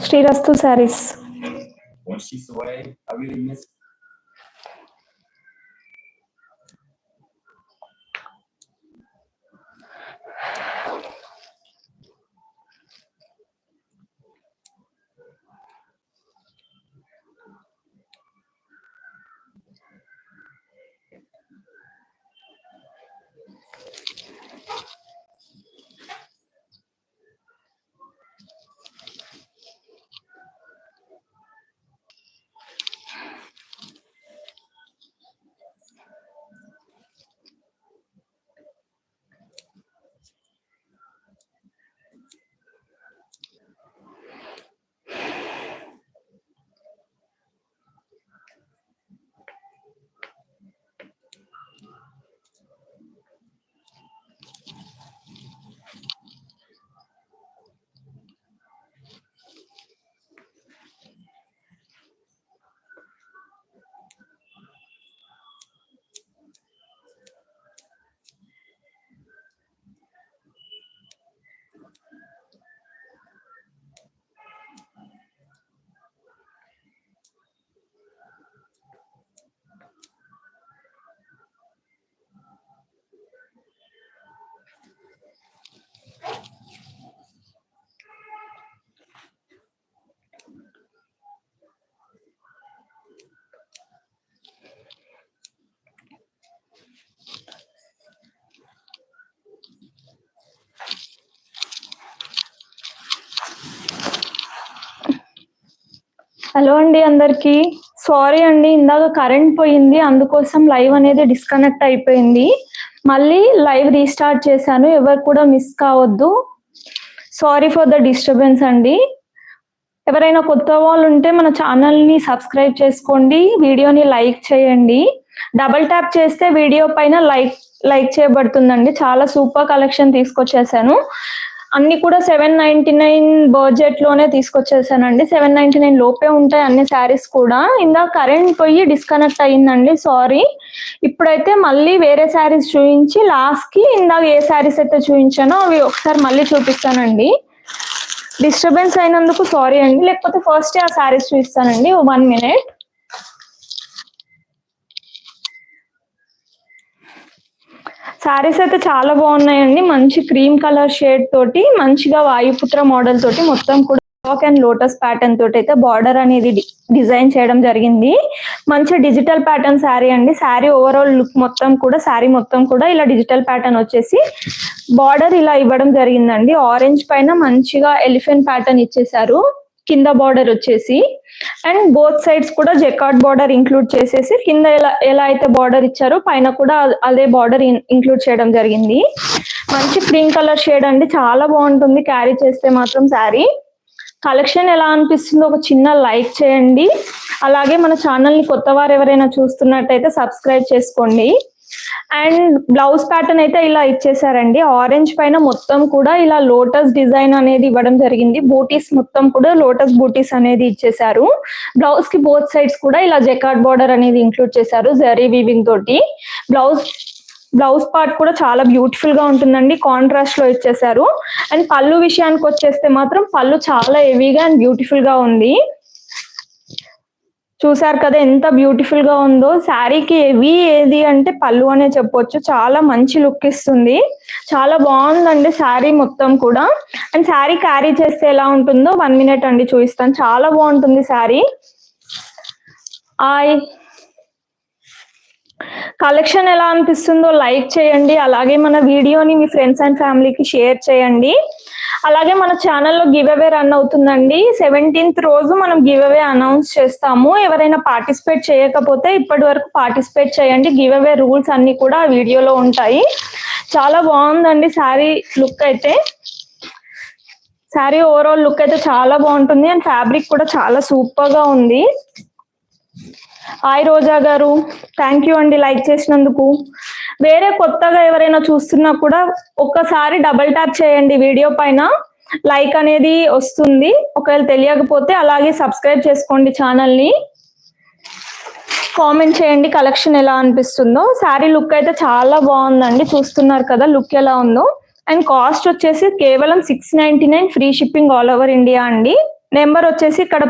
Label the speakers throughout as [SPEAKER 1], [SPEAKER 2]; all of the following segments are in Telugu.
[SPEAKER 1] శ్రీరస్తు శారీస్ హలో అండి అందరికి. సారీ అండి ఇందాక కరెంట్ పోయింది అందుకోసం లైవ్ అనేది డిస్కనెక్ట్ అయిపోయింది. మళ్ళీ లైవ్ రీస్టార్ట్ చేశాను ఎవరు కూడా మిస్ కావద్దు. సారీ ఫర్ ద డిస్టర్బెన్స్ అండి. ఎవరైనా కొత్త వాళ్ళు ఉంటే మన ఛానల్ని సబ్స్క్రైబ్ చేసుకోండి వీడియోని లైక్ చేయండి. డబల్ ట్యాప్ చేస్తే వీడియో పైన లైక్ లైక్ చేయబడుతుందండి. చాలా సూపర్ కలెక్షన్ తీసుకొచ్చేసాను. అన్ని కూడా సెవెన్ నైన్టీ నైన్ బడ్జెట్లోనే తీసుకొచ్చేసానండి. సెవెన్ నైన్టీ నైన్ లోపే ఉంటాయి అన్ని శారీస్ కూడా. ఇందా కరెంట్ పోయి డిస్కనెక్ట్ అయ్యిందండి సారీ ఇప్పుడైతే మళ్ళీ వేరే శారీస్ చూపించి లాస్ట్కి ఇందాక ఏ శారీస్ అయితే చూపించానో అవి ఒకసారి మళ్ళీ చూపిస్తానండి. డిస్టర్బెన్స్ అయినందుకు సారీ అండి. లేకపోతే ఫస్ట్ ఆ శారీస్ చూపిస్తానండి వన్ మినిట్ శారీస్ అయితే చాలా బాగున్నాయండి. మంచి క్రీమ్ కలర్ షేడ్ తోటి మంచిగా వాయుపుత్ర మోడల్ తోటి మొత్తం కూడా అండ్ లోటస్ ప్యాటర్న్ తోటి అయితే బార్డర్ అనేది డిజైన్ చేయడం జరిగింది. మంచి డిజిటల్ ప్యాటర్న్ శారీ అండి. శారీ ఓవరాల్ లుక్ మొత్తం కూడా శారీ మొత్తం కూడా ఇలా డిజిటల్ ప్యాటర్న్ వచ్చేసి బార్డర్ ఇలా ఇవ్వడం జరిగిందండి. ఆరెంజ్ పైన మంచిగా ఎలిఫెంట్ ప్యాటర్న్ ఇచ్చేసారు కింద బార్డర్ వచ్చేసి అండ్ బోత్ సైడ్స్ కూడా జెకార్డ్ బార్డర్ ఇంక్లూడ్ చేసేసి కింద ఎలా ఎలా అయితే బార్డర్ ఇచ్చారో పైన కూడా అదే బార్డర్ ఇంక్లూడ్ చేయడం జరిగింది. మంచి క్రీమ్ కలర్ షేడ్ అండి. చాలా బాగుంటుంది క్యారీ చేస్తే మాత్రం శారీ కలెక్షన్ ఎలా అనిపిస్తుందో ఒక చిన్న లైక్ చేయండి. అలాగే మన ఛానల్ని కొత్త వారు ఎవరైనా చూస్తున్నట్టయితే సబ్స్క్రైబ్ చేసుకోండి. అండ్ బ్లౌజ్ ప్యాటర్న్ అయితే ఇలా ఇచ్చేసారండి. ఆరెంజ్ పైన మొత్తం కూడా ఇలా లోటస్ డిజైన్ అనేది ఇవ్వడం జరిగింది. బూటీస్ మొత్తం కూడా లోటస్ బూటీస్ అనేది ఇచ్చేసారు. బ్లౌజ్కి బోత్ సైడ్స్ కూడా ఇలా జెకార్డ్ బార్డర్ అనేది ఇంక్లూడ్ చేశారు జరీ వీవింగ్ తోటి. బ్లౌజ్ బ్లౌజ్ పార్ట్ కూడా చాలా బ్యూటిఫుల్గా ఉంటుందండి. కాంట్రాస్ట్లో ఇచ్చేసారు. అండ్ పళ్ళు విషయానికి వచ్చేస్తే మాత్రం పళ్ళు చాలా హెవీగా అండ్ బ్యూటిఫుల్గా ఉంది. చూసారు కదా ఎంత బ్యూటిఫుల్గా ఉందో. శారీకి ఏవి ఏది అంటే పళ్ళు అనే చెప్పొచ్చు. చాలా మంచి లుక్ ఇస్తుంది. చాలా బాగుందండి శారీ మొత్తం కూడా. అండ్ శారీ క్యారీ చేస్తే ఎలా ఉంటుందో వన్ మినిట్ అండి చూపిస్తాను. చాలా బాగుంటుంది శారీ. ఆయ్ కలెక్షన్ ఎలా అనిపిస్తుందో లైక్ చేయండి. అలాగే మన వీడియోని మీ ఫ్రెండ్స్ అండ్ ఫ్యామిలీకి షేర్ చేయండి. అలాగే మన ఛానల్లో గివ్ అవే రన్ అవుతుందండి. సెవెంటీన్త్ రోజు మనం గివ్ అవే అనౌన్స్ చేస్తాము. ఎవరైనా పార్టిసిపేట్ చేయకపోతే ఇప్పటి వరకు పార్టిసిపేట్ చేయండి. గివ్ అవే రూల్స్ అన్ని కూడా ఆ వీడియోలో ఉంటాయి. చాలా బాగుందండి శారీ లుక్ అయితే. శారీ ఓవరాల్ లుక్ అయితే చాలా బాగుంటుంది. అండ్ ఫ్యాబ్రిక్ కూడా చాలా సూపర్గా ఉంది. హాయ్ రోజా గారు. థ్యాంక్ యూ అండి లైక్ చేసినందుకు. వేరే కొత్తగా ఎవరైనా చూస్తున్నా కూడా ఒక్కసారి డబల్ ట్యాప్ చేయండి వీడియో పైన. లైక్ అనేది వస్తుంది. ఒకవేళ తెలియకపోతే అలాగే సబ్స్క్రైబ్ చేసుకోండి ఛానల్ని. కామెంట్ చేయండి కలెక్షన్ ఎలా అనిపిస్తుందో. శారీ లుక్ అయితే చాలా బాగుందండి. చూస్తున్నారు కదా లుక్ ఎలా ఉందో. అండ్ కాస్ట్ వచ్చేసి కేవలం six ninety nine free shipping all over India అండి. నెంబర్ వచ్చేసి ఇక్కడ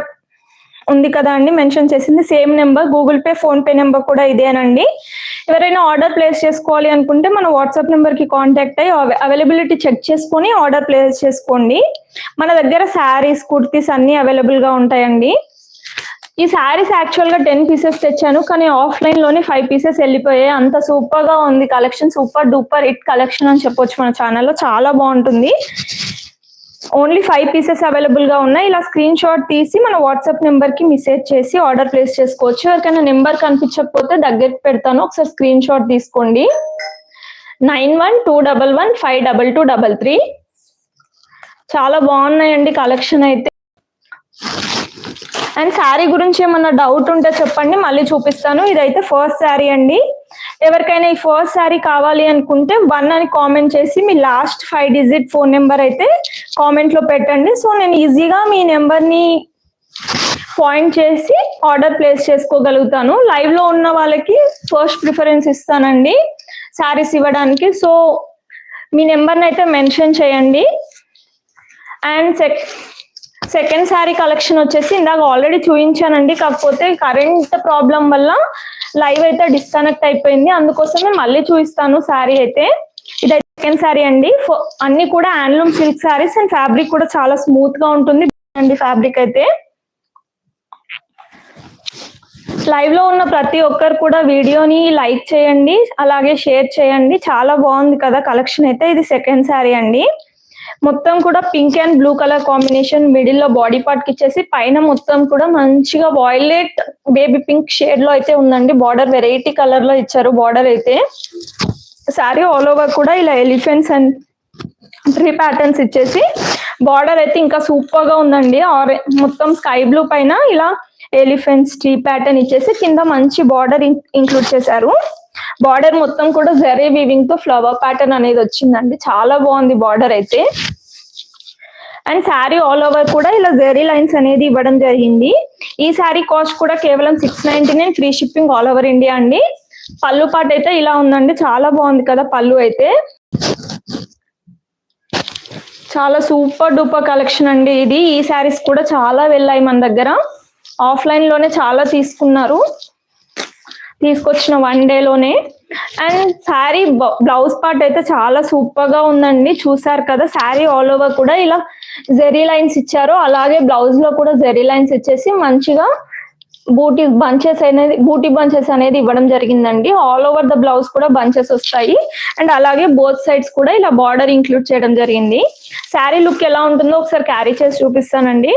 [SPEAKER 1] ఉంది కదా అండి మెన్షన్ చేసింది. Same number Google Pay PhonePe number కూడా ఇదేనండి. ఎవరైనా ఆర్డర్ ప్లేస్ చేసుకోవాలి అనుకుంటే మన వాట్సాప్ నెంబర్కి కాంటాక్ట్ అయ్యి అవైలబిలిటీ చెక్ చేసుకొని ఆర్డర్ ప్లేస్ చేసుకోండి. మన దగ్గర శారీస్ కుర్తీస్ అన్ని అవైలబుల్గా ఉంటాయండి. ఈ శారీస్ యాక్చువల్గా టెన్ పీసెస్ తెచ్చాను కానీ ఆఫ్లైన్లోనే ఫైవ్ పీసెస్ వెళ్ళిపోయాయి. అంత సూపర్గా ఉంది collection super duper hit collection అని చెప్పొచ్చు మన ఛానల్లో చాలా బాగుంటుంది. ఓన్లీ ఫైవ్ పీసెస్ అవైలబుల్గా ఉన్నాయి. ఇలా స్క్రీన్ షాట్ తీసి మన వాట్సాప్ నెంబర్కి మెసేజ్ చేసి ఆర్డర్ ప్లేస్ చేసుకోవచ్చు. ఎవరికైనా నెంబర్ కనిపించకపోతే దగ్గర పెడతాను. ఒకసారి స్క్రీన్ షాట్ తీసుకోండి. Nine one two double one five double two double three. చాలా బాగున్నాయండి కలెక్షన్ అయితే. అండ్ శారీ గురించి ఏమన్నా డౌట్ ఉంటే చెప్పండి. మళ్ళీ చూపిస్తాను. ఇదైతే ఫస్ట్ శారీ అండి. ఎవరికైనా ఈ ఫస్ట్ శారీ కావాలి అనుకుంటే వన్ అని కామెంట్ చేసి మీ last five digit phone number అయితే కామెంట్లో పెట్టండి. సో నేను ఈజీగా మీ నెంబర్ని పాయింట్ చేసి ఆర్డర్ ప్లేస్ చేసుకోగలుగుతాను. లైవ్లో ఉన్న వాళ్ళకి ఫస్ట్ ప్రిఫరెన్స్ ఇస్తానండి శారీస్ ఇవ్వడానికి. సో మీ నెంబర్ని అయితే మెన్షన్ చేయండి. And sec second saree collection వచ్చేసి ఇందాక ఆల్రెడీ చూపించానండి కాకపోతే కరెంట్ ప్రాబ్లం వల్ల లైవ్ అయితే డిస్కనెక్ట్ అయిపోయింది. అందుకోసమే మళ్ళీ చూపిస్తాను శారీ అయితే. ఇది సెకండ్ శారీ అండి. ఫో- అన్ని కూడా handloom silk sarees and fabric కూడా చాలా స్మూత్గా ఉంటుంది. అండి ఫ్యాబ్రిక్ అయితే. లైవ్లో ఉన్న ప్రతి ఒక్కరు కూడా వీడియోని లైక్ చేయండి. అలాగే షేర్ చేయండి. చాలా బాగుంది కదా కలెక్షన్ అయితే. ఇది సెకండ్ శారీ అండి. మొత్తం కూడా pink and blue colour combination మిడిల్లో బాడీ పార్ట్కి ఇచ్చేసి పైన మొత్తం కూడా మంచిగా వాయిలెట్ బేబీ పింక్ షేడ్లో అయితే ఉందండి. బార్డర్ వెరైటీ కలర్లో ఇచ్చారు బార్డర్ అయితే. శారీ ఆల్ ఓవర్ కూడా ఇలా ఎలిఫెంట్స్ అండ్ త్రీ ప్యాటర్న్స్ ఇచ్చేసి బార్డర్ అయితే ఇంకా సూపర్గా ఉందండి. ఆరె మొత్తం స్కై బ్లూ పైన ఇలా ఎలిఫెంట్స్ ట్రీ ప్యాటర్న్ ఇచ్చేసి కింద మంచి బార్డర్ ఇంక్లూడ్ చేశారు. బార్డర్ మొత్తం కూడా జరీ వీవింగ్తో ఫ్లవర్ ప్యాటర్న్ అనేది వచ్చిందండి. చాలా బాగుంది బార్డర్ అయితే. అండ్ శారీ ఆల్ ఓవర్ కూడా ఇలా జెరీ లైన్స్ అనేది ఇవ్వడం జరిగింది. ఈ శారీ కాస్ట్ కూడా కేవలం six ninety nine free shipping all over India అండి. పళ్ళు పాట అయితే ఇలా ఉందండి. చాలా బాగుంది కదా పళ్ళు అయితే. చాలా సూపర్ డూపర్ కలెక్షన్ అండి ఇది. ఈ శారీస్ కూడా చాలా వెళ్ళాయి మన దగ్గర. ఆఫ్లైన్లోనే చాలా తీసుకున్నారు. తీసుకొచ్చిన వన్ డేలోనే అండ్ శారీ బ్లౌజ్ పార్ట్ అయితే చాలా సూపర్గా ఉందండి. చూసారు కదా శారీ ఆల్ ఓవర్ కూడా ఇలా జెరీ లైన్స్ ఇచ్చారు. అలాగే బ్లౌజ్లో కూడా జెరీ లైన్స్ ఇచ్చేసి మంచిగా బూటీ బంచెస్ అనేది బూటీ బంచెస్ అనేది ఇవ్వడం జరిగిందండి. ఆల్ ఓవర్ ద బ్లౌజ్ కూడా బంచెస్ వస్తాయి. అండ్ అలాగే బోత్ సైడ్స్ కూడా ఇలా బార్డర్ ఇంక్లూడ్ చేయడం జరిగింది. శారీ లుక్ ఎలా ఉంటుందో ఒకసారి క్యారీ చేసి చూపిస్తానండి.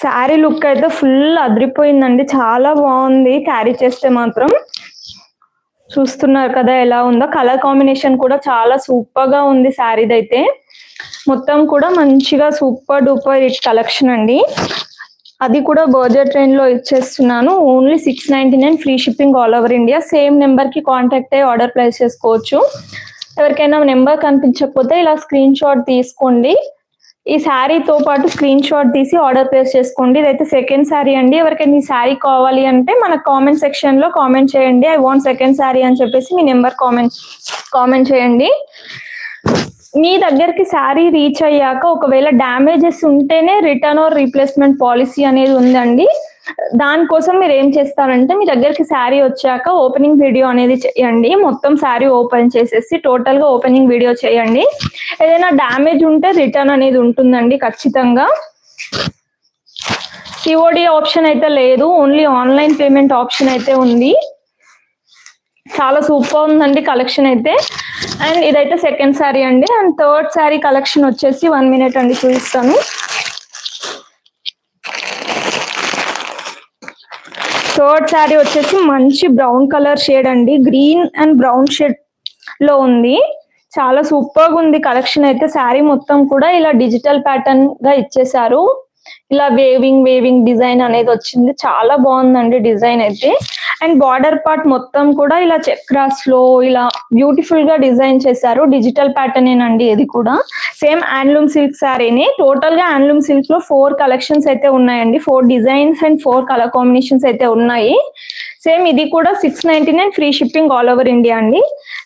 [SPEAKER 1] శారీ లుక్ అయితే ఫుల్ అదిరిపోయిందండి. చాలా బాగుంది. క్యారీ చేస్తే మాత్రం చూస్తున్నారు కదా ఎలా ఉందో. కలర్ కాంబినేషన్ కూడా చాలా సూపర్గా ఉంది శారీది అయితే. మొత్తం కూడా మంచిగా సూపర్ డూపర్ కలెక్షన్ అండి. అది కూడా బర్జర్ ట్రైన్లో ఇచ్చేస్తున్నాను. Only six ninety nine free shipping all over India. Same నెంబర్కి కాంటాక్ట్ అయ్యి ఆర్డర్ ప్లేస్ చేసుకోవచ్చు. ఎవరికైనా నెంబర్ కనిపించకపోతే ఇలా స్క్రీన్ షాట్ తీసుకోండి. ఈ శారీతో పాటు స్క్రీన్ షాట్ తీసి ఆర్డర్ ప్లేస్ చేసుకోండి. ఇదైతే సెకండ్ శారీ అండి. ఎవరికైనా ఈ శారీ కావాలి అంటే మన కామెంట్ సెక్షన్లో కామెంట్ చేయండి. ఐ వాంట్ సెకండ్ శారీ అని చెప్పేసి మీ నెంబర్ కామెంట్ కామెంట్ చేయండి. మీ దగ్గరికి శారీ రీచ్ అయ్యాక ఒకవేళ డ్యామేజెస్ ఉంటేనే రిటర్న్ ఆర్ రీప్లేస్మెంట్ పాలసీ అనేది ఉందండి. దానికోసం మీరు ఏం చేస్తారంటే మీ దగ్గరికి శారీ వచ్చాక ఓపెనింగ్ వీడియో అనేది చేయండి. మొత్తం శారీ ఓపెన్ చేసేసి టోటల్గా ఓపెనింగ్ వీడియో చేయండి. ఏదైనా డ్యామేజ్ ఉంటే రిటర్న్ అనేది ఉంటుందండి ఖచ్చితంగా. సిఓడి ఆప్షన్ అయితే లేదు. ఓన్లీ ఆన్లైన్ పేమెంట్ ఆప్షన్ అయితే ఉంది. చాలా సూపర్ ఉందండి కలెక్షన్ అయితే. అండ్ ఇదైతే సెకండ్ శారీ అండి. అండ్ థర్డ్ శారీ కలెక్షన్ వచ్చేసి వన్ మినిట్ అండి చూపిస్తాను. థర్డ్ శారీ వచ్చేసి మంచి బ్రౌన్ కలర్ షేడ్ అండి. గ్రీన్ అండ్ బ్రౌన్ షేడ్లో ఉంది. చాలా సూపర్గా ఉంది కలెక్షన్ అయితే. శారీ మొత్తం కూడా ఇలా డిజిటల్ ప్యాటర్న్గా ఇచ్చేసారు ఇలా వేవింగ్ వేవింగ్ డిజైన్ అనేది వచ్చింది. చాలా బాగుందండి డిజైన్ అయితే. అండ్ బార్డర్ పార్ట్ మొత్తం కూడా ఇలా చక్రాస్లో ఇలా బ్యూటిఫుల్గా డిజైన్ చేశారు. డిజిటల్ ప్యాటర్న్ అండి ఇది కూడా. సేమ్ హ్యాండ్లూమ్ సిల్క్ శారీని. టోటల్గా హ్యాండ్లూమ్ సిల్క్లో ఫోర్ కలెక్షన్స్ అయితే ఉన్నాయండి. Four designs and four colour combinations అయితే ఉన్నాయి. సేమ్ ఇది కూడా six ninety nine free shipping all over India అండి.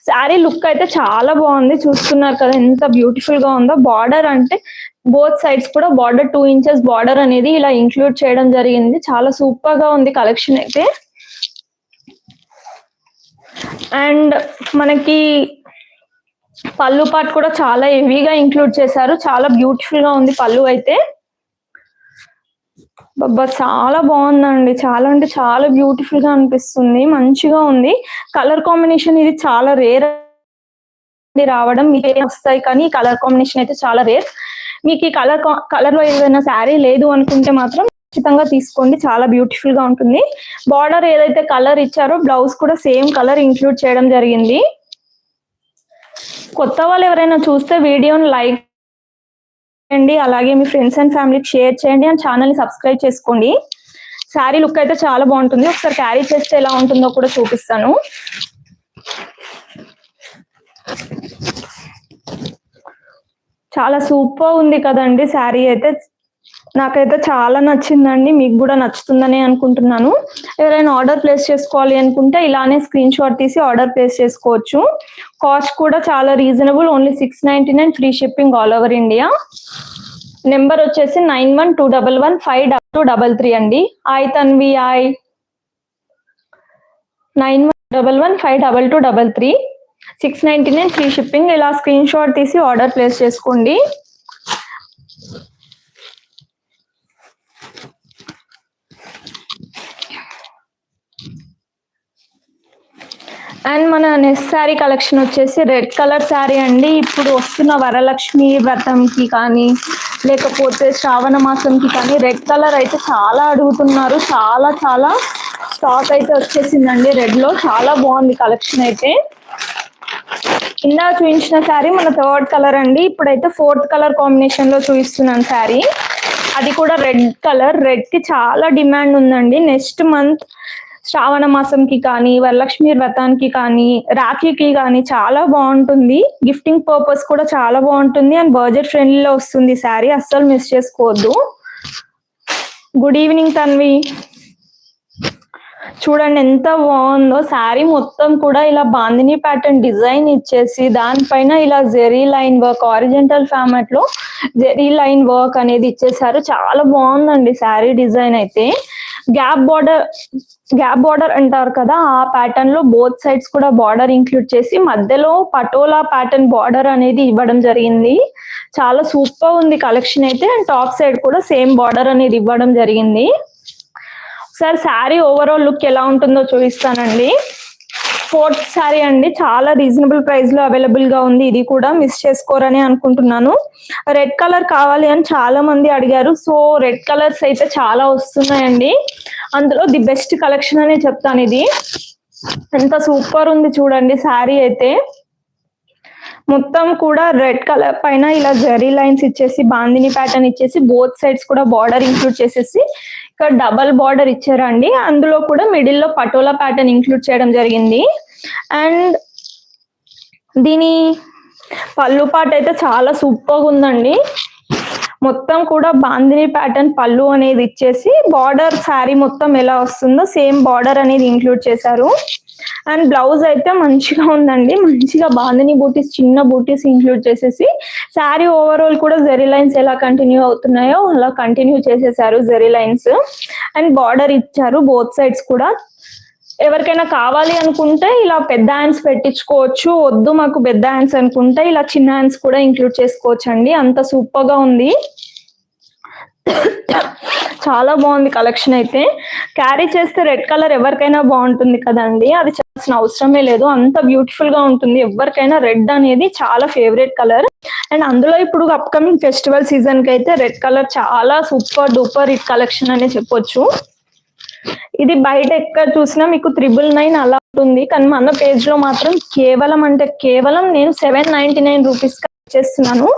[SPEAKER 1] శారీ లుక్ అయితే చాలా బాగుంది. చూస్తున్నారు కదా ఎంత బ్యూటిఫుల్గా ఉందో. బార్డర్ అంటే బోత్ సైడ్స్ కూడా బార్డర్ టూ ఇంచెస్ బార్డర్ అనేది ఇలా ఇంక్లూడ్ చేయడం జరిగింది. చాలా సూపర్గా ఉంది కలెక్షన్ అయితే. అండ్ మనకి పళ్ళు పాట్ కూడా చాలా హెవీగా ఇంక్లూడ్ చేశారు. చాలా బ్యూటిఫుల్గా ఉంది పళ్ళు అయితే. బాబా చాలా బాగుందండి. చాలా అంటే చాలా బ్యూటిఫుల్గా అనిపిస్తుంది. మంచిగా ఉంది. కలర్ కాంబినేషన్ ఇది చాలా రేర్ రావడం. మీకు వస్తాయి కానీ కలర్ కాంబినేషన్ అయితే చాలా రేర్ మీకు ఈ కలర్ కలర్లో ఏదైనా శారీ లేదు అనుకుంటే మాత్రం ఖచ్చితంగా తీసుకోండి. చాలా బ్యూటిఫుల్గా ఉంటుంది. బార్డర్ ఏదైతే కలర్ ఇచ్చారో బ్లౌజ్ కూడా సేమ్ కలర్ ఇంక్లూడ్ చేయడం జరిగింది. కొత్త వాళ్ళు ఎవరైనా చూస్తే వీడియోని లైక్ చేయండి. అలాగే మీ ఫ్రెండ్స్ అండ్ ఫ్యామిలీకి షేర్ చేయండి అండ్ ఛానల్ని సబ్స్క్రైబ్ చేసుకోండి. శారీ లుక్ అయితే చాలా బాగుంటుంది. ఒకసారి క్యారీ చేస్తే ఎలా ఉంటుందో కూడా చూపిస్తాను. చాలా సూపర్ ఉంది కదండి శారీ అయితే. నాకైతే చాలా నచ్చిందండి మీకు కూడా నచ్చుతుందని అనుకుంటున్నాను. ఎవరైనా ఆర్డర్ ప్లేస్ చేసుకోవాలి అనుకుంటే ఇలానే స్క్రీన్ షాట్ తీసి ఆర్డర్ ప్లేస్ చేసుకోవచ్చు. కాస్ట్ కూడా చాలా reasonable only six ninety nine free shipping all over India number వచ్చేసి nine one two double one five double two double three అండి. I Tanvi I nine one double one five double two double three six ninety nine free shipping. ఇలా స్క్రీన్ షాట్ తీసి ఆర్డర్ ప్లేస్ చేసుకోండి. అండ్ మన నెక్స్ట్ శారీ కలెక్షన్ వచ్చేసి రెడ్ కలర్ శారీ అండి. ఇప్పుడు వస్తున్న వరలక్ష్మి వ్రతంకి కానీ లేకపోతే శ్రావణ మాసంకి కానీ రెడ్ కలర్ అయితే చాలా అడుగుతున్నారు. చాలా చాలా స్టాక్ అయితే వచ్చేసిందండి రెడ్లో. చాలా బాగుంది కలెక్షన్ అయితే. ఇందా చూపించిన శారీ మన థర్డ్ కలర్ అండి. ఇప్పుడైతే ఫోర్త్ కలర్ కాంబినేషన్లో చూపిస్తున్నాను శారీ. అది కూడా రెడ్ కలర్. రెడ్కి చాలా డిమాండ్ ఉందండి. నెక్స్ట్ మంత్ శ్రావణ మాసంకి కానీ వరలక్ష్మి వ్రతానికి కానీ రాఖీకి కానీ చాలా బాగుంటుంది. గిఫ్టింగ్ పర్పస్ కూడా చాలా బాగుంటుంది. అండ్ బడ్జెట్ ఫ్రెండ్లీలో వస్తుంది శారీ. అస్సలు మిస్ చేసుకోవద్దు. Good evening Tanvi. చూడండి ఎంత బాగుందో. శారీ మొత్తం కూడా ఇలా బాందిని ప్యాటర్న్ డిజైన్ ఇచ్చేసి దానిపైన ఇలా జెరీ లైన్ వర్క్ ఆరిజెంటల్ ఫార్మాట్లో జెరీ లైన్ వర్క్ అనేది ఇచ్చేసారు చాలా బాగుందండి శారీ డిజైన్ అయితే. గ్యాప్ బార్డర్ గ్యాప్ బార్డర్ అంటారు కదా ఆ ప్యాటర్న్లో బోత్ సైడ్స్ కూడా బార్డర్ ఇంక్లూడ్ చేసి మధ్యలో పటోలా ప్యాటర్న్ బార్డర్ అనేది ఇవ్వడం జరిగింది. చాలా సూపర్ ఉంది కలెక్షన్ అయితే. అండ్ టాప్ సైడ్ కూడా సేమ్ బార్డర్ అనేది ఇవ్వడం జరిగింది. ఒకసారి శారీ ఓవరాల్ లుక్ ఎలా ఉంటుందో చూపిస్తానండి. ఫోర్త్ శారీ అండి. చాలా రీజనబుల్ ప్రైస్లో అవైలబుల్గా ఉంది. ఇది కూడా మిస్ చేసుకోరని అనుకుంటున్నాను. రెడ్ కలర్ కావాలి అని చాలా మంది అడిగారు. సో రెడ్ కలర్స్ అయితే చాలా వస్తున్నాయండి. అందులో ది బెస్ట్ కలెక్షన్ అనే చెప్తాను ఇది. ఎంత సూపర్ ఉంది చూడండి శారీ అయితే. మొత్తం కూడా రెడ్ కలర్ పైన ఇలా జరీ లైన్స్ ఇచ్చేసి బాందిని ప్యాటర్న్ ఇచ్చేసి బోత్ సైడ్స్ కూడా బార్డర్ ఇంక్లూడ్ చేసేసి ఇక్కడ డబల్ బార్డర్ ఇచ్చారండి. అందులో కూడా మిడిల్లో పటోలా ప్యాటర్న్ ఇంక్లూడ్ చేయడం జరిగింది. అండ్ దీని పళ్ళు పాట అయితే చాలా సూపర్గా ఉందండి. మొత్తం కూడా బాందిని ప్యాటర్న్ పళ్ళు అనేది ఇచ్చేసి బార్డర్ శారీ మొత్తం ఎలా వస్తుందో సేమ్ బార్డర్ అనేది ఇంక్లూడ్ చేశారు. అండ్ బ్లౌజ్ అయితే మంచిగా ఉందండి. మంచిగా బాందని బూటీస్ చిన్న బూటీస్ ఇంక్లూడ్ చేసేసి శారీ ఓవరాల్ కూడా జెరీ లైన్స్ ఎలా కంటిన్యూ అవుతున్నాయో అలా కంటిన్యూ చేసేసారు జెరీ లైన్స్ అండ్ బార్డర్ ఇచ్చారు బోత్ సైడ్స్ కూడా. ఎవరికైనా కావాలి అనుకుంటే ఇలా పెద్ద హ్యాండ్స్ పెట్టించుకోవచ్చు. వద్దు మాకు పెద్ద హ్యాండ్స్ అనుకుంటే ఇలా చిన్న హ్యాండ్స్ కూడా ఇంక్లూడ్ చేసుకోవచ్చు అండి అంత సూపర్గా ఉంది. చాలా బాగుంది కలెక్షన్ అయితే. క్యారీ చేస్తే రెడ్ కలర్ ఎవరికైనా బాగుంటుంది కదండి. అది చేయాల్సిన అవసరమే లేదు. అంత బ్యూటిఫుల్గా ఉంటుంది. ఎవరికైనా రెడ్ అనేది చాలా ఫేవరెట్ కలర్. అండ్ అందులో ఇప్పుడు అప్కమింగ్ ఫెస్టివల్ సీజన్కి అయితే రెడ్ కలర్ చాలా సూపర్ డూపర్ హిట్ కలెక్షన్ అనే చెప్పొచ్చు. ఇది బయట ఎక్కడ చూసినా మీకు త్రిబుల్ నైన్ అలా ఉంటుంది. కానీ మన పేజ్లో మాత్రం కేవలం అంటే కేవలం నేను సెవెన్ నైన్టీ నైన్ రూపీస్ చేస్తున్నాను.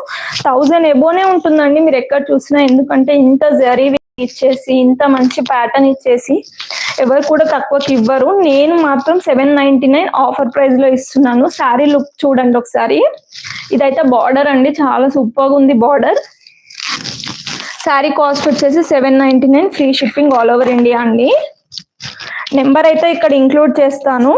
[SPEAKER 1] థౌజండ్ ఎబోనే ఉంటుందండి మీరు ఎక్కడ చూసినా. ఎందుకంటే ఇంత జరీ ఇచ్చేసి ఇంత మంచి ప్యాటర్న్ ఇచ్చేసి ఎవరు కూడా తక్కువకి ఇవ్వరు. నేను మాత్రం సెవెన్ నైన్టీ నైన్ ఆఫర్ ప్రైస్లో ఇస్తున్నాను. శారీ లుక్ చూడండి ఒకసారి. ఇదైతే బార్డర్ అండి. చాలా సూపర్గా ఉంది బార్డర్ శారీ కాస్ట్ వచ్చేసి seven ninety nine free shipping all over India అండి. నెంబర్ అయితే ఇక్కడ ఇంక్లూడ్ చేస్తాను.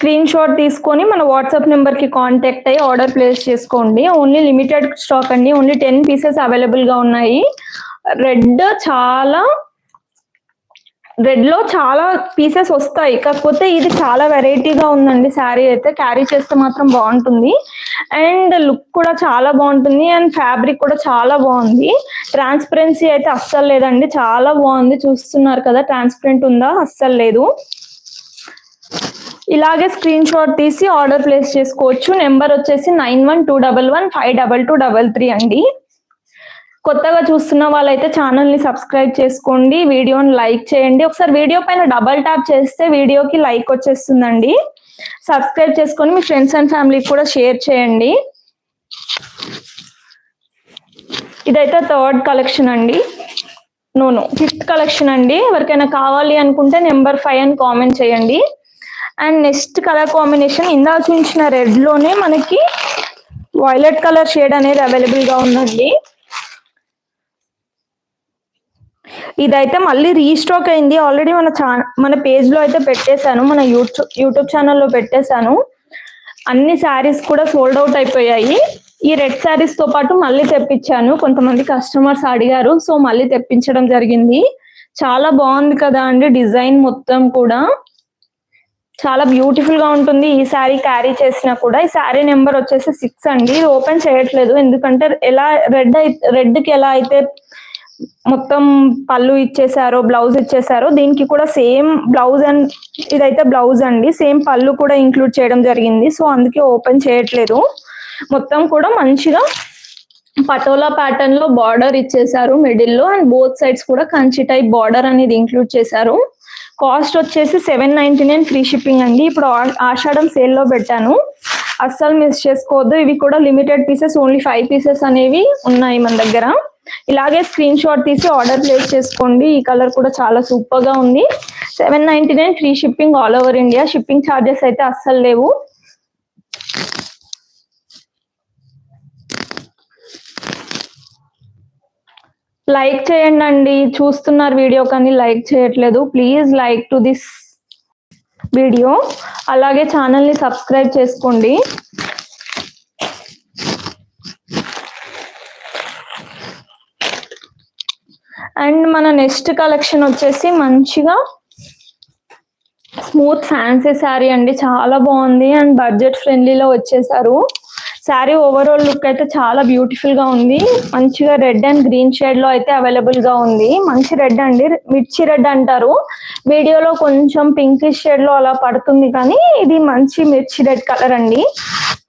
[SPEAKER 1] స్క్రీన్ షాట్ తీసుకొని మన వాట్సాప్ నెంబర్కి కాంటాక్ట్ అయ్యి ఆర్డర్ ప్లేస్ చేసుకోండి. ఓన్లీ లిమిటెడ్ స్టాక్ అండి. ఓన్లీ టెన్ పీసెస్ అవైలబుల్గా ఉన్నాయి. రెడ్ చాలా రెడ్లో చాలా పీసెస్ వస్తాయి. కాకపోతే ఇది చాలా వెరైటీగా ఉందండి. శారీ అయితే క్యారీ చేస్తే మాత్రం బాగుంటుంది. అండ్ లుక్ కూడా చాలా బాగుంటుంది. అండ్ ఫ్యాబ్రిక్ కూడా చాలా బాగుంది. ట్రాన్స్పరెన్సీ అయితే అస్సలు లేదండి. చాలా బాగుంది. చూస్తున్నారు కదా ట్రాన్స్పరెంట్ ఉందా? అస్సలు లేదు. ఇలాగే స్క్రీన్ షాట్ తీసి ఆర్డర్ ప్లేస్ చేసుకోవచ్చు. నెంబర్ వచ్చేసి nine one two double one five double two double three అండి. కొత్తగా చూస్తున్న వాళ్ళైతే ఛానల్ని సబ్స్క్రైబ్ చేసుకోండి. వీడియోని లైక్ చేయండి. ఒకసారి వీడియో పైన డబల్ ట్యాప్ చేస్తే వీడియోకి లైక్ వచ్చేస్తుందండి. సబ్స్క్రైబ్ చేసుకొని మీ ఫ్రెండ్స్ అండ్ ఫ్యామిలీకి కూడా షేర్ చేయండి. ఇదైతే థర్డ్ కలెక్షన్ అండి. నోను ఫిఫ్త్ కలెక్షన్ అండి. ఎవరికైనా కావాలి అనుకుంటే నెంబర్ ఫైవ్ అని కామెంట్ చేయండి. అండ్ నెక్స్ట్ కలర్ కాంబినేషన్ ఇందా చూపించిన రెడ్లోనే మనకి వైలెట్ కలర్ షేడ్ అనేది అవైలబుల్గా ఉందండి. ఇదైతే మళ్ళీ రీస్టాక్ అయింది. ఆల్రెడీ మన ఛా మన పేజ్లో అయితే పెట్టేశాను. మన యూట్యూబ్ యూట్యూబ్ ఛానల్లో పెట్టేశాను. అన్ని శారీస్ కూడా సోల్డ్ అవుట్ అయిపోయాయి. ఈ రెడ్ శారీస్తో పాటు మళ్ళీ తెప్పించాను. కొంతమంది కస్టమర్స్ అడిగారు. సో మళ్ళీ తెప్పించడం జరిగింది. చాలా బాగుంది కదా అండి డిజైన్ మొత్తం కూడా. చాలా బ్యూటిఫుల్గా ఉంటుంది. ఈ శారీ క్యారీ చేసినా కూడా ఈ శారీ నెంబర్ వచ్చేసి సిక్స్ అండి. ఇది ఓపెన్ చేయట్లేదు. ఎందుకంటే ఎలా రెడ్ రెడ్కి ఎలా అయితే మొత్తం పళ్ళు ఇచ్చేసారో బ్లౌజ్ ఇచ్చేసారో దీనికి కూడా సేమ్ బ్లౌజ్ అండ్ ఇదైతే బ్లౌజ్ అండి. సేమ్ పళ్ళు కూడా ఇంక్లూడ్ చేయడం జరిగింది. సో అందుకే ఓపెన్ చేయట్లేదు. మొత్తం కూడా మంచిగా పటోలా ప్యాటర్న్లో బార్డర్ ఇచ్చేసారు మిడిల్లో. అండ్ బోత్ సైడ్స్ కూడా కంచి టైప్ బార్డర్ అనేది ఇంక్లూడ్ చేశారు. కాస్ట్ వచ్చేసి seven ninety nine free shipping అండి. ఇప్పుడు ఆ- ఆషాఢం సేల్లో పెట్టాను. అస్సలు మిస్ చేసుకోవద్దు. ఇవి కూడా limited pieces only five pieces అనేవి ఉన్నాయి మన దగ్గర. ఇలాగే స్క్రీన్ షాట్ తీసి ఆర్డర్ ప్లేస్ చేసుకోండి. ఈ కలర్ కూడా చాలా సూపర్గా ఉంది. Seven ninety nine free shipping all over India. Shipping charges అయితే అస్సలు లేవు. లైక్ చేయండి అండి. చూస్తున్నారు వీడియో కానీ లైక్ చేయట్లేదు. Please like to this video అలాగే ఛానల్ని సబ్స్క్రైబ్ చేసుకోండి. అండ్ మన నెక్స్ట్ కలెక్షన్ వచ్చేసి మంచిగా స్మూత్ ఫ్యాన్సీ శారీ అండి. చాలా బాగుంది. అండ్ బడ్జెట్ ఫ్రెండ్లీలో వచ్చేసారు. శారీ ఓవరాల్ లుక్ అయితే చాలా బ్యూటిఫుల్గా ఉంది. మంచిగా రెడ్ అండ్ గ్రీన్ షేడ్లో అయితే అవైలబుల్గా ఉంది. మంచి రెడ్ అండి. మిర్చి రెడ్ అంటారు. వీడియోలో కొంచెం పింకిష్ షేడ్లో అలా పడుతుంది కానీ ఇది మంచి మిర్చి రెడ్ కలర్ అండి.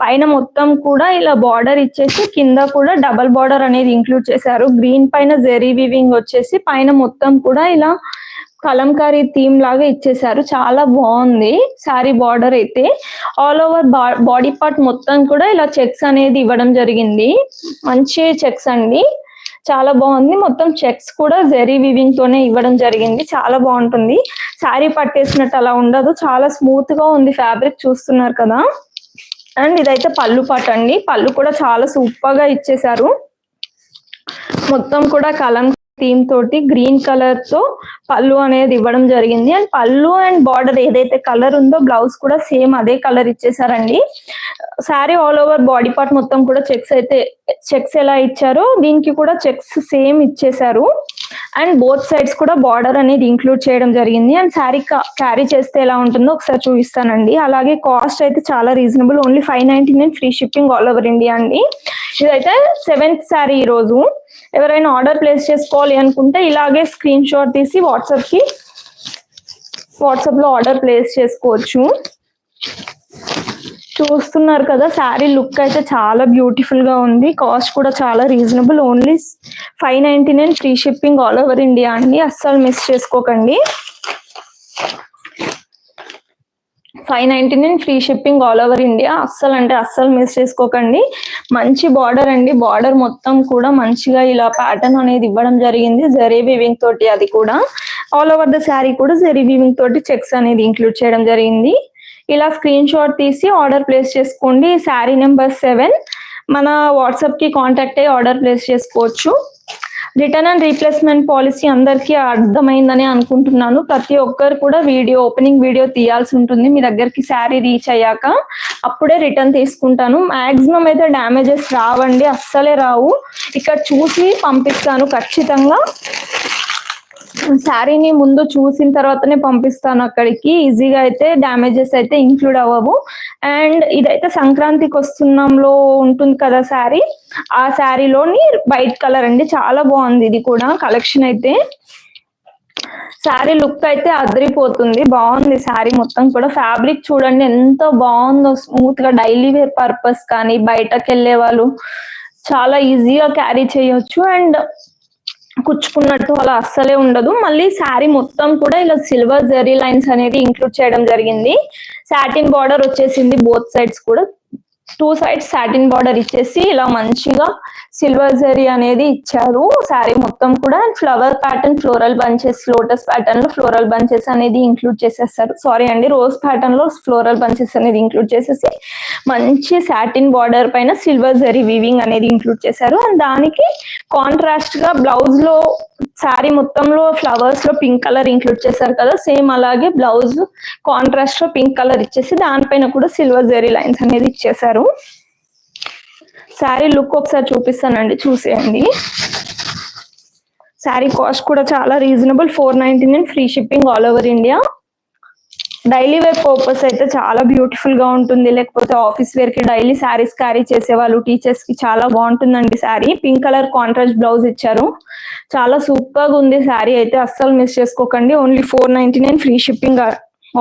[SPEAKER 1] పైన మొత్తం కూడా ఇలా బార్డర్ ఇచ్చేసి కింద కూడా డబల్ బార్డర్ అనేది ఇంక్లూడ్ చేశారు. గ్రీన్ పైన జెరీ వివింగ్ వచ్చేసి పైన మొత్తం కూడా ఇలా కలంకారీ థీమ్ లాగా ఇచ్చేసారు చాలా బాగుంది. శారీ బార్డర్ అయితే. ఆల్ ఓవర్ బాడీ పార్ట్ మొత్తం కూడా ఇలా చెక్స్ అనేది ఇవ్వడం జరిగింది. మంచి చెక్స్ అండి. చాలా బాగుంది. మొత్తం చెక్స్ కూడా జెరీ వివింగ్ తోనే ఇవ్వడం జరిగింది. చాలా బాగుంటుంది. శారీ పట్టేసినట్టు అలా ఉండదు. చాలా స్మూత్గా ఉంది ఫ్యాబ్రిక్ చూస్తున్నారు కదా. అండ్ ఇదైతే పళ్ళు పాట అండి. పళ్ళు కూడా చాలా సూపర్గా ఇచ్చేసారు మొత్తం కూడా కలం థీమ్ తోటి గ్రీన్ కలర్తో పళ్ళు అనేది ఇవ్వడం జరిగింది. అండ్ పళ్ళు అండ్ బార్డర్ ఏదైతే కలర్ ఉందో బ్లౌజ్ కూడా సేమ్ అదే colour ఇచ్చేసారండి. Saree all over body part మొత్తం కూడా చెక్స్ అయితే చెక్స్ ఎలా ఇచ్చారో దీనికి కూడా చెక్స్ సేమ్ ఇచ్చేసారు. అండ్ బోత్ సైడ్స్ కూడా బార్డర్ అనేది ఇంక్లూడ్ చేయడం జరిగింది. అండ్ శారీ క్యారీ చేస్తే ఎలా ఉంటుందో ఒకసారి చూపిస్తానండి. అలాగే కాస్ట్ అయితే చాలా reasonable only five ninety nine free shipping all over India అండి. ఇదైతే సెవెంత్ శారీ ఈ రోజు. ఎవరైనా ఆర్డర్ ప్లేస్ చేసుకోవాలి అనుకుంటే ఇలాగే స్క్రీన్ షాట్ తీసి వాట్సాప్కి వాట్సాప్లో ఆర్డర్ ప్లేస్ చేసుకోవచ్చు. చూస్తున్నారు కదా శారీ లుక్ అయితే చాలా బ్యూటిఫుల్గా ఉంది. కాస్ట్ కూడా చాలా reasonable. Only five ninety nine free shipping all over India అండి. అస్సలు మిస్ చేసుకోకండి. Five ninety nine free shipping all over India. అస్సలు అంటే అస్సలు మిస్ చేసుకోకండి. మంచి బార్డర్ అండి. బార్డర్ మొత్తం కూడా మంచిగా ఇలా ప్యాటర్న్ అనేది ఇవ్వడం జరిగింది. జరీ వీవింగ్ తోటి అది కూడా. ఆల్ ఓవర్ ద శారీ కూడా జరీ వీవింగ్ తోటి చెక్స్ అనేది ఇంక్లూడ్ చేయడం జరిగింది. ఇలా స్క్రీన్ షాట్ తీసి ఆర్డర్ ప్లేస్ చేసుకోండి. శారీ నెంబర్ సెవెన్ మన వాట్సాప్కి కాంటాక్ట్ అయ్యి ఆర్డర్ ప్లేస్ చేసుకోవచ్చు. రిటర్న్ అండ్ రీప్లేస్మెంట్ పాలసీ అందరికీ అర్థమైందని అనుకుంటున్నాను. ప్రతి ఒక్కరు కూడా వీడియో ఓపెనింగ్ వీడియో తీయాల్సి ఉంటుంది. మీ దగ్గరికి శారీ రీచ్ అయ్యాక అప్పుడే రిటర్న్ తీసుకుంటాను. మాక్సిమం అయితే డ్యామేజెస్ రావండి. అస్సలే రావు. ఇక్కడ చూసి పంపిస్తాను ఖచ్చితంగా. శారీని ముందు చూసిన తర్వాతనే పంపిస్తాను అక్కడికి. ఈజీగా అయితే డ్యామేజెస్ అయితే ఇంక్లూడ్ అవ్వవు. అండ్ ఇదైతే సంక్రాంతికి వస్తున్నాంలో ఉంటుంది కదా శారీ. ఆ శారీలోని వైట్ కలర్ అండి. చాలా బాగుంది ఇది కూడా. కలెక్షన్ అయితే శారీ లుక్ అయితే అదిరిపోతుంది. బాగుంది శారీ మొత్తం కూడా. ఫ్యాబ్రిక్ చూడండి ఎంత బాగుందో. స్మూత్గా డైలీ వేర్ పర్పస్ కానీ బయటకు వెళ్ళే వాళ్ళు చాలా ఈజీగా క్యారీ చేయొచ్చు. అండ్ కుచ్చుకున్నట్టు అలా అస్సలే ఉండదు. మళ్ళీ శారీ మొత్తం కూడా ఇలా సిల్వర్ జెరీ లైన్స్ అనేది ఇంక్లూడ్ చేయడం జరిగింది. సాటిన్ బార్డర్ వచ్చేసింది బోత్ సైడ్స్ కూడా. టూ సైడ్స్ సాటిన్ బార్డర్ ఇచ్చేసి ఇలా మంచిగా సిల్వర్ జరీ అనేది ఇచ్చారు. శారీ మొత్తం కూడా flower pattern floral bunches lotus ప్యాటర్న్లో ఫ్లోరల్ బంచెస్ అనేది ఇంక్లూడ్ చేసేస్తారు. సారీ అండి రోజ్ ప్యాటర్న్లో ఫ్లోరల్ బంచెస్ అనేది ఇంక్లూడ్ చేసేసి మంచి సాటిన్ బార్డర్ పైన సిల్వర్ జరీ వీవింగ్ అనేది ఇంక్లూడ్ చేశారు. అండ్ దానికి కాంట్రాస్ట్గా బ్లౌజ్లో శారీ మొత్తంలో ఫ్లవర్స్లో పింక్ కలర్ ఇంక్లూడ్ చేశారు కదా సేమ్ అలాగే బ్లౌజ్ కాంట్రాస్ట్లో పింక్ కలర్ ఇచ్చేసి దానిపైన కూడా సిల్వర్ జరీ లైన్స్ అనేది ఇచ్చేసారు శారీ లుక్ ఒకసారి చూపిస్తానండి చూసేయండి. శారీ కాస్ట్ కూడా చాలా reasonable four ninety nine free shipping all over India. Daily wear purpose అయితే చాలా బ్యూటిఫుల్గా ఉంటుంది. లేకపోతే ఆఫీస్ వేర్కి డైలీ శారీస్ క్యారీ చేసే వాళ్ళు టీచర్స్కి చాలా బాగుంటుందండి sari. Pink colour contrast blouse ఇచ్చారు. చాలా సూపర్గా ఉంది శారీ అయితే అస్సలు మిస్ చేసుకోకండి. Only four ninety nine free shipping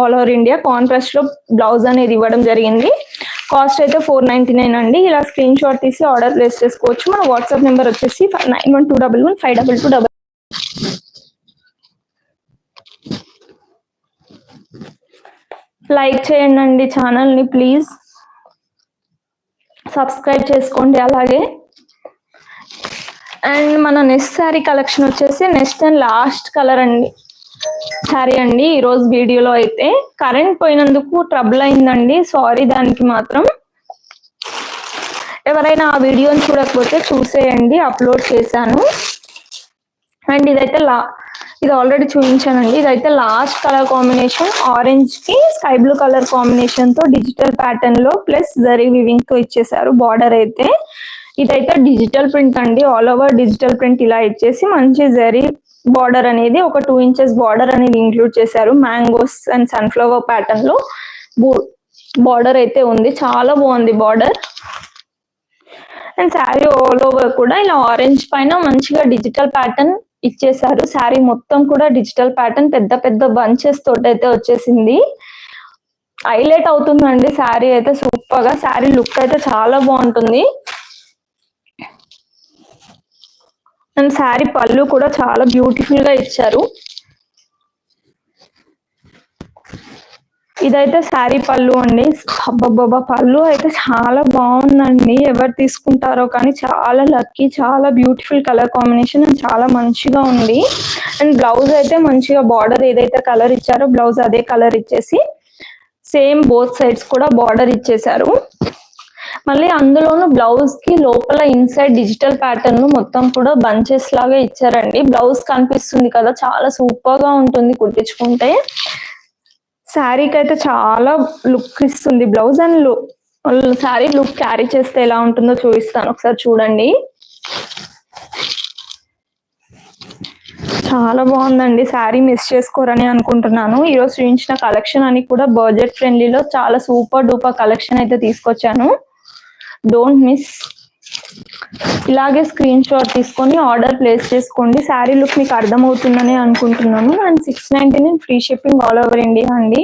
[SPEAKER 1] all over India. కాంట్రాస్ట్లో బ్లౌజ్ అనేది ఇవ్వడం జరిగింది. కాస్ట్ అయితే ఫోర్ నైన్టీ నైన్ అండి. ఇలా స్క్రీన్ షాట్ తీసి ఆర్డర్ ప్లేస్ చేసుకోవచ్చు. మన వాట్సాప్ నెంబర్ వచ్చేసి nine one two double one five double two double. Like చేయండి అండి ఛానల్ని ప్లీజ్. సబ్స్క్రైబ్ చేసుకోండి అలాగే. అండ్ మన నెక్స్ట్ శారీ కలెక్షన్ వచ్చేసి నెక్స్ట్ అండ్ లాస్ట్ కలర్ అండి. సరే అండి ఈ రోజు వీడియోలో అయితే కరెంట్ పోయినందుకు ట్రబుల్ అయిందండి. సారీ దానికి మాత్రం. ఎవరైనా ఆ వీడియోని చూడకపోతే చూసేయండి అప్లోడ్ చేశాను. అండ్ ఇదైతే లా ఇది ఆల్రెడీ చూపించానండి. ఇదైతే లాస్ట్ కలర్ కాంబినేషన్ ఆరెంజ్కి స్కై బ్లూ కలర్ కాంబినేషన్తో డిజిటల్ ప్యాటర్న్లో ప్లస్ జరీ వివింగ్తో ఇచ్చేసారు బార్డర్ అయితే. ఇదైతే డిజిటల్ ప్రింట్ అండి. ఆల్ ఓవర్ డిజిటల్ ప్రింట్ ఇలా ఇచ్చేసి మంచి జరీ బార్డర్ అనేది ఒక టూ ఇంచెస్ బార్డర్ అనేది ఇంక్లూడ్ చేశారు. మ్యాంగోస్ అండ్ సన్ఫ్లవర్ ప్యాటర్న్లో బార్డర్ అయితే ఉంది. చాలా బాగుంది border and sari all over కూడా ఇలా ఆరెంజ్ పైన మంచిగా డిజిటల్ ప్యాటర్న్ ఇచ్చేసారు శారీ మొత్తం కూడా డిజిటల్ ప్యాటర్న్ పెద్ద పెద్ద బంచెస్ తోటి అయితే వచ్చేసింది. హైలైట్ అవుతుందండి శారీ అయితే. సూపర్గా శారీ లుక్ అయితే చాలా బాగుంటుంది. అండ్ శారీ పళ్ళు కూడా చాలా బ్యూటిఫుల్గా ఇచ్చారు ఇదైతే శారీ పళ్ళు అండి అబ్బబ్బబ్బా పళ్ళు అయితే చాలా బాగుందండి. ఎవరు తీసుకుంటారో కానీ చాలా లక్కీ చాలా బ్యూటిఫుల్ కలర్ కాంబినేషన్ అండ్ చాలా మంచిగా ఉంది. అండ్ బ్లౌజ్ అయితే మంచిగా బార్డర్ ఏదైతే కలర్ ఇచ్చారో బ్లౌజ్ అదే కలర్ ఇచ్చేసి సేమ్ బోత్ సైడ్స్ కూడా బార్డర్ ఇచ్చేసారు. మళ్ళీ అందులోను బ్లౌజ్కి లోపల ఇన్సైడ్ డిజిటల్ ప్యాటర్న్ మొత్తం కూడా బంచెస్ లాగా ఇచ్చారండి. బ్లౌజ్ కనిపిస్తుంది కదా చాలా సూపర్గా ఉంటుంది కుట్టించుకుంటే. శారీకి అయితే చాలా లుక్ ఇస్తుంది. Blouse and sari look carry చేస్తే ఎలా ఉంటుందో చూపిస్తాను. ఒకసారి చూడండి. చాలా బాగుందండి. శారీ మిస్ చేసుకోరని అనుకుంటున్నాను. ఈరోజు చూపించిన కలెక్షన్ అని కూడా బడ్జెట్ ఫ్రెండ్లీలో చాలా సూపర్ డూపర్ కలెక్షన్ అయితే తీసుకొచ్చాను. డోంట్ మిస్ ఇలాగే స్క్రీన్ షాట్ తీసుకొని ఆర్డర్ ప్లేస్ చేసుకోండి. శారీ లుక్ మీకు అర్థమవుతుందని అనుకుంటున్నాను. And six ninety nine free shipping all over India అండి.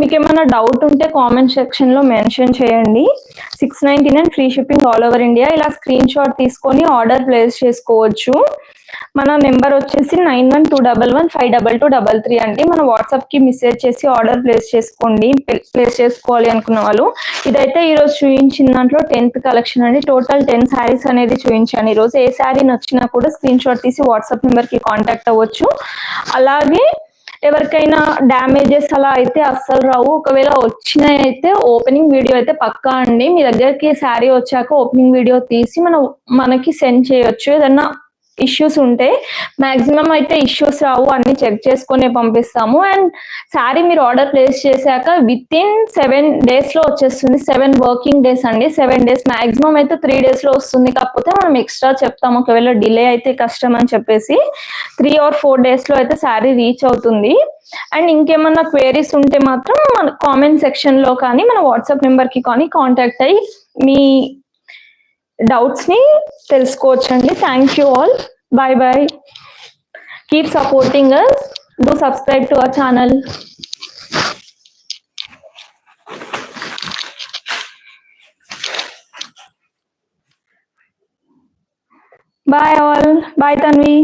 [SPEAKER 1] మీకు ఏమైనా డౌట్ ఉంటే కామెంట్ సెక్షన్లో మెన్షన్ చేయండి. Six ninety nine free shipping all over India ఇలా స్క్రీన్ షాట్ తీసుకొని ఆర్డర్ ప్లేస్ చేసుకోవచ్చు. మన నెంబర్ వచ్చేసి nine one two double one five double two double three అండి. మన వాట్సాప్కి మెసేజ్ చేసి ఆర్డర్ ప్లేస్ చేసుకోండి. ప్లేస్ చేసుకోవాలి అనుకున్న వాళ్ళు. ఇదైతే ఈ రోజు చూపించిన దాంట్లో టెన్త్ కలెక్షన్ అండి. టోటల్ టెన్ శారీస్ అనేది చూపించాను ఈ రోజు. ఏ శారీ నచ్చినా కూడా స్క్రీన్ షాట్ తీసి వాట్సాప్ నెంబర్కి కాంటాక్ట్ అవ్వచ్చు. అలాగే ఎవరికైనా డ్యామేజెస్ అలా అయితే అస్సలు రావు. ఒకవేళ వచ్చినాయి అయితే ఓపెనింగ్ వీడియో అయితే పక్కా అండి. మీ దగ్గరికి శారీ వచ్చాక ఓపెనింగ్ వీడియో తీసి మనం మనకి సెండ్ చేయొచ్చు. ఏదన్నా ఇష్యూస్ ఉంటే మాక్సిమం అయితే ఇష్యూస్ రావు అన్ని చెక్ చేసుకొని పంపిస్తాము. అండ్ శారీ మీరు ఆర్డర్ ప్లేస్ చేశాక విత్ ఇన్ సెవెన్ డేస్లో వచ్చేస్తుంది. సెవెన్ వర్కింగ్ డేస్ అండి. సెవెన్ డేస్ మాక్సిమం అయితే త్రీ డేస్లో వస్తుంది. కాకపోతే మనం ఎక్స్ట్రా చెప్తాము. ఒకవేళ డిలే అయితే కష్టం అని చెప్పేసి త్రీ ఆర్ ఫోర్ డేస్లో అయితే శారీ రీచ్ అవుతుంది. అండ్ ఇంకేమన్నా క్వేరీస్ ఉంటే మాత్రం మన కామెంట్ సెక్షన్లో కానీ మన వాట్సాప్ నెంబర్కి కానీ కాంటాక్ట్ అయ్యి మీ డౌట్స్ని తెలుసుకోవచ్చండి. Thank you all bye bye keep supporting us do subscribe to our channel bye all bye Tanvi